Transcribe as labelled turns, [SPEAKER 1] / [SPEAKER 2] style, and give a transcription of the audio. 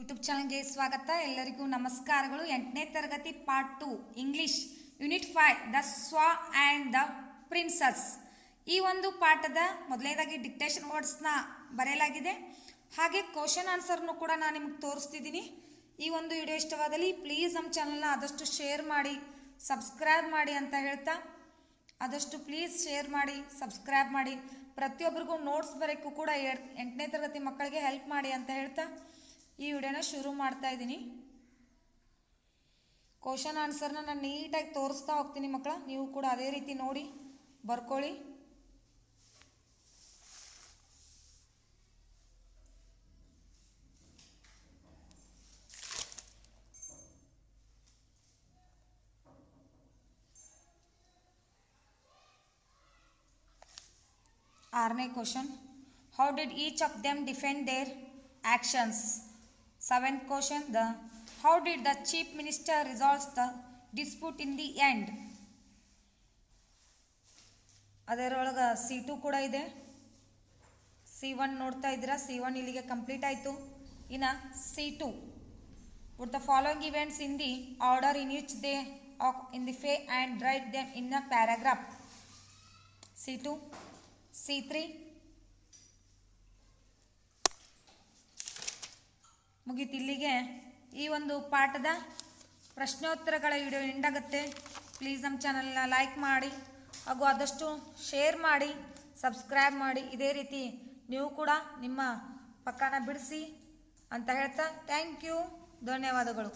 [SPEAKER 1] YouTube ಚಾನಲ್ಗೆ ಸ್ವಾಗತ. ಎಲ್ಲರಿಗೂ ನಮಸ್ಕಾರಗಳು. ಎಂಟನೇ ತರಗತಿ part two English unit five the swan and the princess ಈ ಒಂದು ಪಾಠದ ಮೊದಲನೇದಾಗಿ ಡಿಕ್ಟೇಷನ್ ವರ್ಡ್ಸ್ನ ಬರೆಯಲಾಗಿದೆ. ಹಾಗೆ ಕ್ವಶನ್ ಆನ್ಸರ್ನು ಕೂಡ ನಾನು ನಿಮಗೆ ತೋರಿಸ್ತಿದ್ದೀನಿ. ಈ ಒಂದು ವಿಡಿಯೋ ಇಷ್ಟವಾದಲ್ಲಿ ಪ್ಲೀಸ್ ನಮ್ಮ ಚಾನಲ್ನ ಆದಷ್ಟು ಶೇರ್ ಮಾಡಿ ಸಬ್ಸ್ಕ್ರೈಬ್ ಮಾಡಿ ಅಂತ ಹೇಳ್ತಾ. ಆದಷ್ಟು ಪ್ಲೀಸ್ ಶೇರ್ ಮಾಡಿ ಸಬ್ಸ್ಕ್ರೈಬ್ ಮಾಡಿ. ಪ್ರತಿಯೊಬ್ಬರಿಗೂ ನೋಟ್ಸ್ ಬರೋಕ್ಕೂ ಕೂಡ ಎಂಟನೇ ತರಗತಿ ಮಕ್ಕಳಿಗೆ ಹೆಲ್ಪ್ ಮಾಡಿ ಅಂತ ಹೇಳ್ತಾ. ಈ ವಿಡಿಯೋನ ಶುರು ಮಾಡ್ತಾ ಇದ್ದೀನಿ. ಕ್ವಶನ್ ಆನ್ಸರ್ನ ನಾನು ನೀಟಾಗಿ ತೋರಿಸ್ತಾ ಹೋಗ್ತೀನಿ ಮಕ್ಕಳ. ನೀವು ಕೂಡ ಅದೇ ರೀತಿ ನೋಡಿ, ಬರ್ಕೊಳ್ಳಿ. ಆರನೇ question how did each of them defend their actions seventh question the how did the chief minister resolve the dispute in the end ಅದರೊಳಗೆ ಸಿ ಟು ಕೂಡ ಇದೆ. ಸಿ ಒನ್ ನೋಡ್ತಾ ಇದ್ದೀರಾ? ಸಿ ಒನ್ ಇಲ್ಲಿಗೆ ಕಂಪ್ಲೀಟ್ ಆಯಿತು. ಇನ್ನು C two would the following events in the order in which they in the fay and write them in a paragraph C two C three ಮುಗೀತು. ಇಲ್ಲಿಗೆ ಈ ಒಂದು ಪಾಠದ ಪ್ರಶ್ನೋತ್ತರಗಳ ವಿಡಿಯೋ ಎಂಡಾಗುತ್ತೆ ಪ್ಲೀಸ್ ನಮ್ಮ ಚಾನಲ್ನ ಲೈಕ್ ಮಾಡಿ, ಹಾಗೂ ಆದಷ್ಟು ಶೇರ್ ಮಾಡಿ ಸಬ್ಸ್ಕ್ರೈಬ್ ಮಾಡಿ. ಇದೇ ರೀತಿ ನೀವು ಕೂಡ ನಿಮ್ಮ ಪಕ್ಕನ ಬಿಡಿಸಿ ಅಂತ ಹೇಳ್ತಾ ಥ್ಯಾಂಕ್ ಯು ಧನ್ಯವಾದಗಳು.